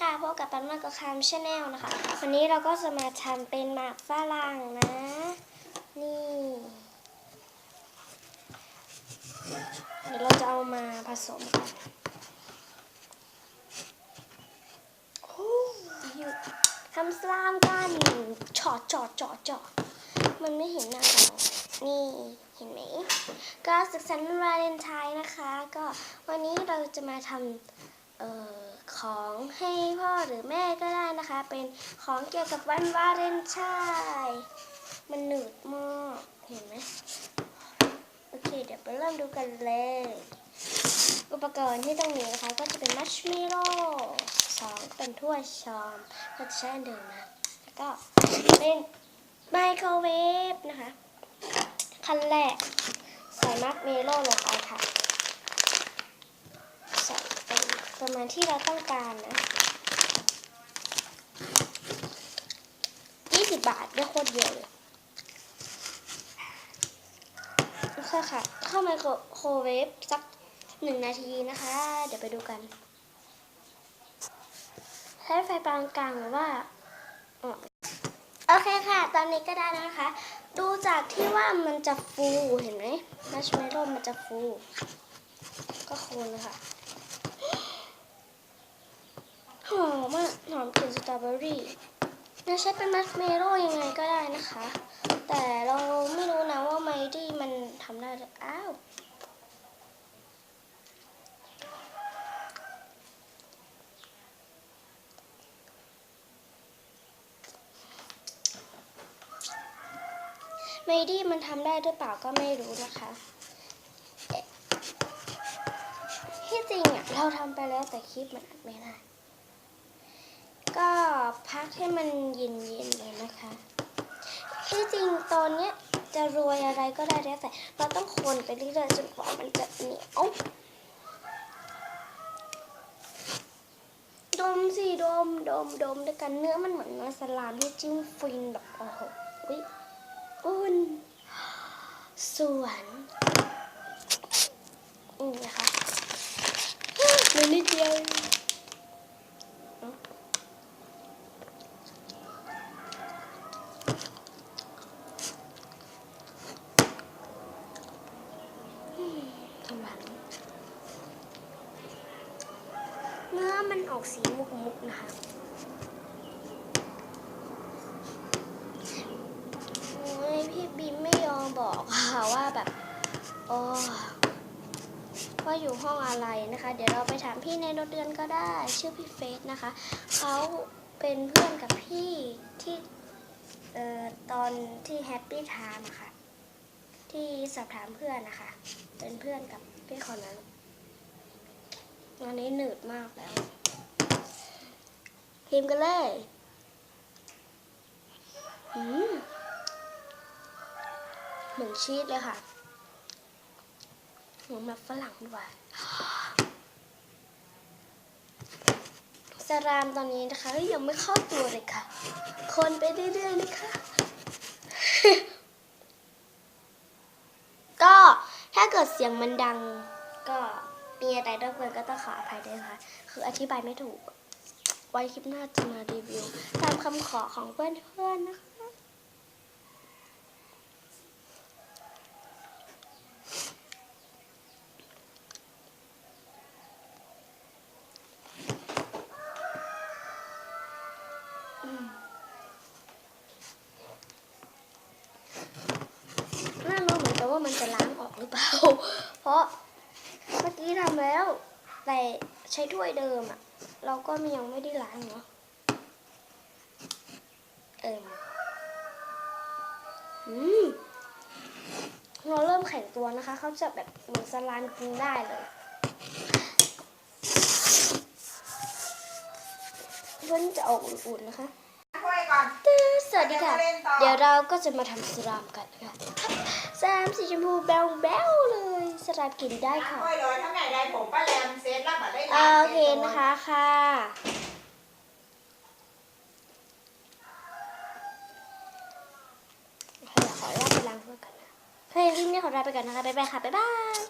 ค่ะพบกับปันมากกับคามชาแนลนะคะ วันนี้เราก็จะมาทำเป็นหมากฝรั่งนะ นี่ เดี๋ยวเราจะเอามาผสมกันโอ้ยทำสลามกันจอดจอดจอดจอดมันไม่เห็นหน้าเรานี่เห็นไหม ก็สุขสันต์วันวาเลนไทน์นะคะ ก็วันนี้เราจะมาทำ ออของให้พ่อหรือแม่ก็ได้นะคะ เป็นของเกี่ยวกับวันวาเลนไทน์มันหนืดมากเห็นไหมโอเค เดี๋ยวไปเริ่มดูกันเลย อุปกรณ์ที่ต้องมีนะคะก็จะเป็นมัชเมลโล่สองเป็นถ้วยชามก็จะใช้อันเดิมนะแล้วก็เป็นไมโครเวฟนะคะ ขั้นแรกใส่มัชเมลโล่ลงไปค่ะ ใส่เป็น ประมาณที่เราต้องการนะ20บาทได้โคตรเยอะเลยโอเคค่ะ เข้าไมโครเวฟสักหนึ่งนาทีนะคะ เดี๋ยวไปดูกัน ใช้ไฟปานกลางหรือว่าโอเคค่ะ ตอนนี้ก็ได้นะคะ ดูจากที่ว่ามันจะฟูเห็นไหมมัชเมลโล่มันจะฟู ก็คนเลยค่ะ หอมอะหอมกลิ่นสตรอเบอรี่จะใช้เป็นมัสเมโล่ยังไงก็ได้นะคะ แต่เราไม่รู้นะว่าไมดี้มันทำได้หรืออ้าวไมดี้มันทำได้หรือเปล่าก็ไม่รู้นะคะที่จริงอะเราทำไปแล้วแต่คลิปมันอัดไม่ได้ ให้มันเย็นๆเลยนะคะที่จริงตอนเนี้ยจะโรยอะไรก็ได้แล้วแต่เราต้องคนไปเรื่อยๆจนกว่ามันจะเหนียวดมสิดมดมดมด้วยกันเนื้อมันเหมือนเนื้อสลามที่จิ้มฟินแบบโอ้โหอุ้ยอุ่นสวนนี่นะคะเหลือนิดเดียว ทำแบบนี้เนื้อมันออกสีมุกมุกนะคะโอ้ยพี่บีมไม่ยอมบอกค่ะว่าแบบโอ้ว่าอยู่ห้องอะไรนะคะ เดี๋ยวเราไปถามพี่ในรถเดือนก็ได้ ชื่อพี่เฟสนะคะ เขาเป็นเพื่อนกับพี่ที่เอ่อตอนที่แฮปปี้ไทม์ค่ะ ที่สอบถามเพื่อนนะคะ เป็นเพื่อนกับพี่คนนั้นวันนี้หนืดมากแล้วพิมกันเลยอืมเหมือนชีสเลยค่ะเหมือนแบบฝรั่งด้วยสรามตอนนี้นะคะยังไม่เข้าตัวเลยค่ะ คนไปเรื่อยๆนะคะ ก็ถ้า เสียงมันดัง ก็มีอะไรรบกวนก็ต้องขออภัยด้วยนะคะคืออธิบายไม่ถูก ไว้คลิปหน้าจะมารีวิว ตามคำขอของเพื่อนๆนะคะน่ารู้เหมือนกันว่ามันจะล้างออกหรือเปล่า เพราะเมื่อกี้ทำแล้ว แต่ใช้ถ้วยเดิมอะเราก็ยังไม่ได้ล้างเนาะเอิมอืมเราเริ่มแข็งตัวนะคะ เขาจะแบบเหมือนสลามกินได้เลยเพื่อนจะออกอุ่นๆนะคะคุยก่อนสวัสดีค่ะเล่นต่อเดี๋ยวเราก็จะมาทำสลามกันค่ะสลามสีชมพูแบวแบวๆเลย สลามกินได้ค่ะคุยเลยถ้าไหนได้ผมป้าแรมเซตแล้วบัดได้โอเคนะคะค่ะขอลาไปล้างเพื่อนกันนะเฮ้ยรีบนี่ขอลาไปกันนะคะ บ๊ายบายค่ะ บ๊ายบาย